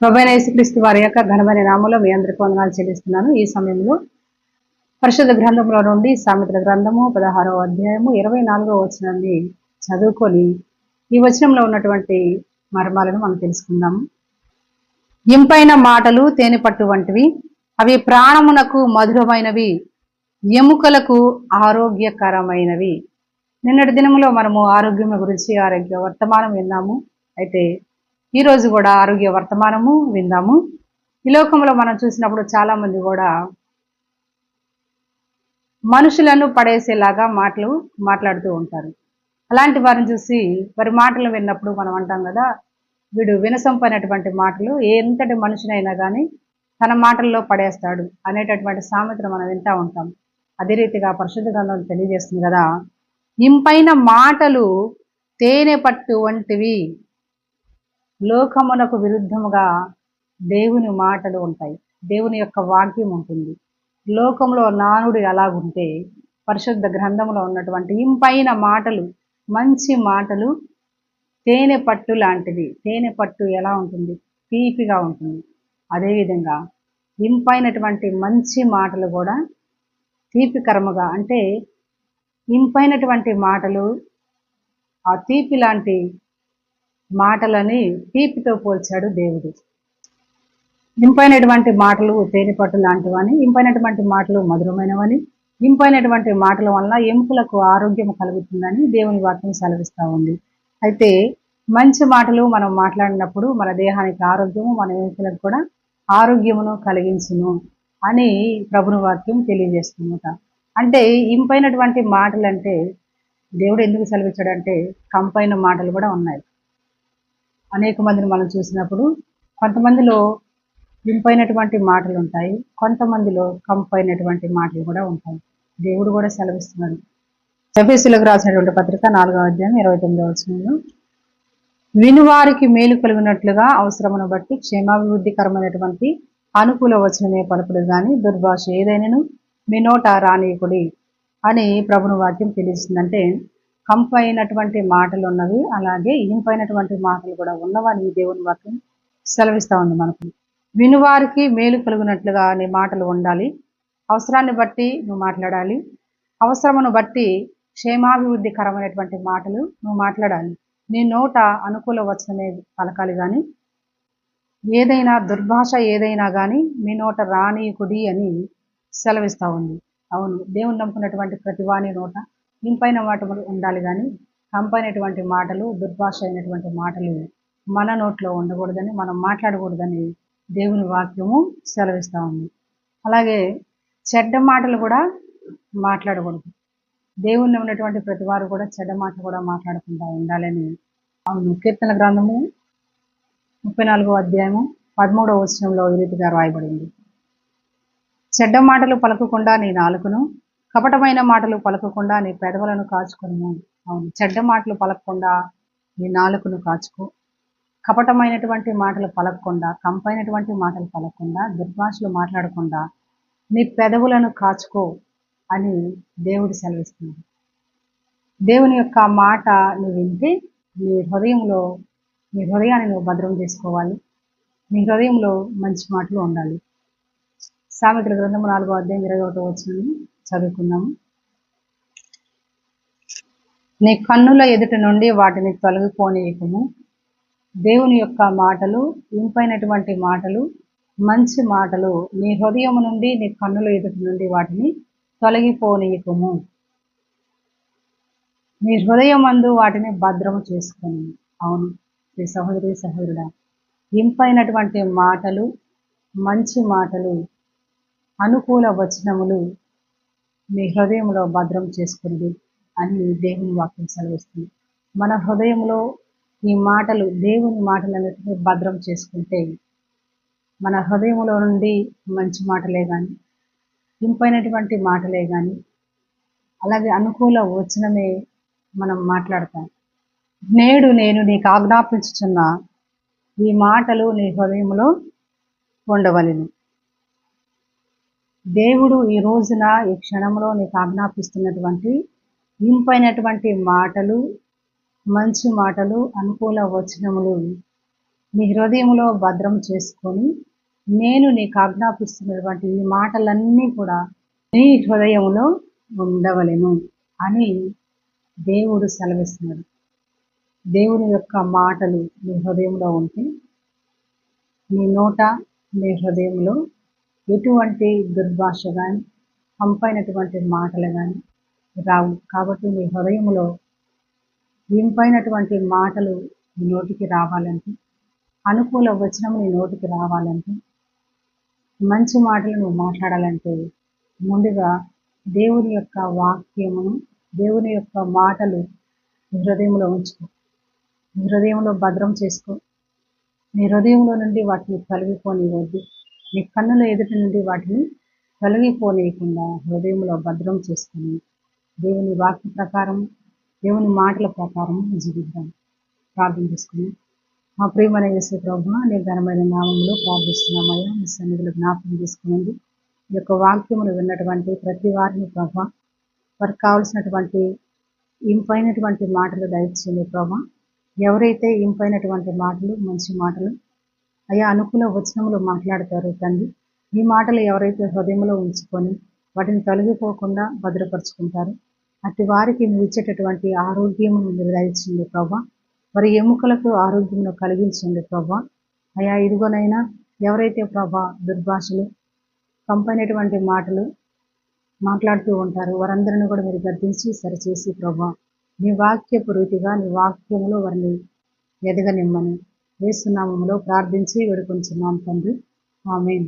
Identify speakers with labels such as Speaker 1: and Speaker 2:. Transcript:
Speaker 1: ప్రభైన యేసుక్రీస్తు వారి యొక్క ఘనమైన నామంలో మీ అందరికీ వందనాలు చెల్లిస్తున్నాను. ఈ సమయంలో పరిశుద్ధ గ్రంథంలో నుండి సామెతల గ్రంథము పదహారవ అధ్యాయము ఇరవై నాలుగో వచనాన్ని చదువుకొని ఈ వచనంలో ఉన్నటువంటి మర్మాలను మనం తెలుసుకుందాము ఇంపైన మాటలు తేనె పట్టు వంటివి అవి ప్రాణమునకు మధురమైనవి ఎముకలకు ఆరోగ్యకరమైనవి. నిన్నటి దినములో మనము ఆరోగ్యం గురించి ఆరోగ్య వర్తమానం విన్నాము. అయితే ఈ రోజు కూడా ఆరోగ్య వర్తమానము విందాము. ఈ లోకంలో మనం చూసినప్పుడు చాలా మంది కూడా మనుషులను పడేసేలాగా మాటలు మాట్లాడుతూ ఉంటారు. అలాంటి వారిని చూసి వారి మాటలు విన్నప్పుడు మనం అంటాం కదా వీడు వినసొంపైనటువంటి మాటలు ఎంతటి మనుషునైనా కానీ తన మాటల్లో పడేస్తాడు అనేటటువంటి సామెతను మనం వింటా ఉంటాం. అదే రీతిగా పరిశుద్ధ గ్రంథం తెలియజేస్తుంది కదా ఇంపైన మాటలు తేనె పట్టు వంటివి లోకమునకు విరుద్ధముగా దేవుని మాటలు ఉంటాయి. దేవుని యొక్క వాక్యం ఉంటుంది. లోకంలో నానుడు అలాగుంటే పరిశుద్ధ గ్రంథంలో ఉన్నటువంటి ఇంపైన మాటలు మంచి మాటలు తేనె పట్టు లాంటిది తేనె పట్టు ఎలా ఉంటుంది? తీపిగా ఉంటుంది. అదేవిధంగా ఇంపైనటువంటి మంచి మాటలు కూడా తీపికరముగా అంటే ఇంపైనటువంటి మాటలు ఆ తీపి లాంటి మాటలని తీపితో పోల్చాడు దేవుడు. ఇంపైనటువంటి మాటలు తేనెపట్టు లాంటివని ఇంపైనటువంటి మాటలు మధురమైనవని ఇంపైనటువంటి మాటల వల్ల ఎముకలకు ఆరోగ్యం కలుగుతుందని దేవుని వాక్యం సెలవిస్తూ ఉంది. అయితే మంచి మాటలు మనం మాట్లాడినప్పుడు మన దేహానికి ఆరోగ్యము మన ఎముకలకు కూడా ఆరోగ్యమును కలిగించును అని ప్రభుని వాక్యం తెలియజేస్తుందట. అంటే ఇంపైనటువంటి మాటలు అంటే దేవుడు ఎందుకు సెలవిచ్చాడంటే కంపైన మాటలు కూడా ఉన్నాయి. అనేక మందిని మనం చూసినప్పుడు కొంతమందిలో వింపైనటువంటి మాటలు ఉంటాయి కొంతమందిలో కంపైనటువంటి మాటలు కూడా ఉంటాయి. దేవుడు కూడా సెలవిస్తున్నాడు. ఎఫీసులకు రాసినటువంటి పత్రిక నాలుగవ అధ్యాయం ఇరవై తొమ్మిదవ వచనంలో వినువారికి మేలు కలిగినట్లుగా అవసరమును బట్టి క్షేమాభివృద్ధికరమైనటువంటి అనుకూల వచనమే పలుకుడు కానీ దుర్భాష ఏదైనాను మీ నోట రానీయకుడి అని ప్రభుని వాక్యం కంపు కంపైనటువంటి మాటలు ఉన్నవి అలాగే ఇంపైనటువంటి మాటలు కూడా ఉన్నవని దేవుని వాక్యం సెలవిస్తూ ఉంది మనకు. వినువారికి మేలు కలుగునట్లుగా నీ మాటలు ఉండాలి. అవసరాన్ని బట్టి నువ్వు మాట్లాడాలి. అవసరమును బట్టి క్షేమాభివృద్ధికరమైనటువంటి మాటలు నువ్వు మాట్లాడాలి. నీ నోట అనుకూల వచనమే పలకాలి కానీ ఏదైనా దుర్భాష ఏదైనా కానీ మీ నోట రానీయకుడి అని సెలవిస్తూ ఉంది. అవును దేవుని నమ్ముకున్నటువంటి ప్రతివాణి నోట ఇంపైన మాటలు ఉండాలి కానీ కంపైనటువంటి మాటలు దుర్భాష అయినటువంటి మాటలు మన నోట్లో ఉండకూడదని మనం మాట్లాడకూడదని దేవుని వాక్యము సెలవిస్తూ ఉంది. అలాగే చెడ్డ మాటలు కూడా మాట్లాడకూడదు. దేవుణ్ణి ఉన్నటువంటి ప్రతి వారు కూడా చెడ్డ మాట కూడా మాట్లాడకుండా ఉండాలని అవును. కీర్తన గ్రంథము ముప్పై నాలుగో అధ్యాయము పదమూడవ వచనంలో ఈ రీతిగా రాయబడింది. చెడ్డ మాటలు పలకకుండా నీ నాలుకను కపటమైన మాటలు పలకకుండా నీ పెదవులను కాచుకును అవును చెడ్డ మాటలు పలకకుండా నీ నాలుకను కాచుకో. కపటమైనటువంటి మాటలు పలకకుండా కంపైనటువంటి మాటలు పలకకుండా దుర్భాషలు మాట్లాడకుండా నీ పెదవులను కాచుకో అని దేవుడు సెలవిస్తున్నాడు. దేవుని యొక్క మాట నువ్వు వింటే నీ హృదయంలో నీ హృదయాన్ని నువ్వు భద్రం చేసుకోవాలి. నీ హృదయంలో మంచి మాటలు ఉండాలి. సామెతల గ్రంథము నాలుగో అధ్యాయం ఇరవై ఒకటో వచ్చినాను చదువుకుందాము నీ కన్నుల ఎదుట నుండి వాటిని తొలగిపోనీయకము. దేవుని యొక్క మాటలు ఇంపైనటువంటి మాటలు మంచి మాటలు నీ హృదయం నుండి నీ కన్నుల ఎదుటి నుండి వాటిని తొలగిపోనీయకము. నీ హృదయం అందు వాటిని భద్రము చేసుకుని. అవును నీ సహోదరి సహోదరుడా ఇంపైనటువంటి మాటలు మంచి మాటలు అనుకూల వచనములు మీ హృదయంలో భద్రం చేసుకున్నది అని దేవుని వాక్యం సెలవిస్తుంది. మన హృదయంలో ఈ మాటలు దేవుని మాటలన్నిటినీ భద్రం చేసుకుంటే మన హృదయంలో నుండి మంచి మాటలే కానీ ఇంపైనటువంటి మాటలే కానీ అలాగే అనుకూల వచనమే మనం మాట్లాడతాం. నేడు నేను నీకు ఆజ్ఞాపించుచున్న ఈ మాటలు నీ హృదయంలో ఉండవలను. దేవుడు ఈ రోజున ఈ క్షణంలో నీకు ఆజ్ఞాపిస్తున్నటువంటి ఇంపైనటువంటి మాటలు మంచి మాటలు అనుకూల వచనములు నీ హృదయంలో భద్రం చేసుకొని నేను నీకు ఆజ్ఞాపిస్తున్నటువంటి ఈ మాటలన్నీ కూడా నీ హృదయంలో ఉండవలెను అని దేవుడు సెలవిస్తున్నాడు. దేవుని యొక్క మాటలు నీ హృదయంలో ఉంటే నీ నోట నీ హృదయంలో ఎటువంటి దుర్భాష కానీ పంపైనటువంటి మాటలు కానీ రావు. కాబట్టి మీ హృదయంలో ఇంపైనటువంటి మాటలు మీ నోటికి రావాలంటే అనుకూల వచనం నీ నోటికి రావాలంటే మంచి మాటలు నువ్వు మాట్లాడాలంటే ముందుగా దేవుని యొక్క వాక్యమును దేవుని యొక్క మాటలు హృదయంలో ఉంచుకో. హృదయంలో భద్రం చేసుకో. నీ హృదయంలో నుండి వాటిని కలిగిపోనివద్దు నీ కన్నుల ఎదుటి నుండి వాటిని తొలగిపోనీయకుండా హృదయంలో భద్రం చేసుకుని దేవుని వాక్య ప్రకారం దేవుని మాటల ప్రకారం జీవిద్దాం. ప్రార్థన చేసుకుని మా ప్రియమైన యేసు ప్రభు నీ ఘనమైన నామంలో ప్రార్థిస్తున్నామయ్యా. మీ సన్నిధిలో జ్ఞాపకం చేసుకునండి. ఈ యొక్క వాక్యములు విన్నటువంటి ప్రతి వారిని ప్రభ వారికి కావలసినటువంటి ఇంపైనటువంటి మాటలు దయచేయండి ప్రభ. ఎవరైతే ఇంపైనటువంటి మాటలు మంచి మాటలు అయ్యా అనుకూల వచనములు మాట్లాడతారు తండ్రి. ఈ మాటలు ఎవరైతే హృదయంలో ఉంచుకొని వాటిని తొలగిపోకుండా భద్రపరుచుకుంటారు. అట్టి వారికి మీరు ఇచ్చేటటువంటి ఆరోగ్యమును మీరు దయచండి ప్రభా. వారి ఎముకలకు ఆరోగ్యమును కలిగించండి ప్రభా. అయా ఇదిగోనైనా ఎవరైతే ప్రభా దుర్భాషలు కంపైనటువంటి మాటలు మాట్లాడుతూ ఉంటారు వారందరిని కూడా మీరు గద్దించి సరిచేసి ప్రభా. నీ వాక్యపు రీతిగా నీ వాక్యములో వారిని ఎదగనిమ్మని వేస్తున్నామంలో ప్రార్థించి వేడుకొంచున్నాం తండ్రి. ఆమెన్.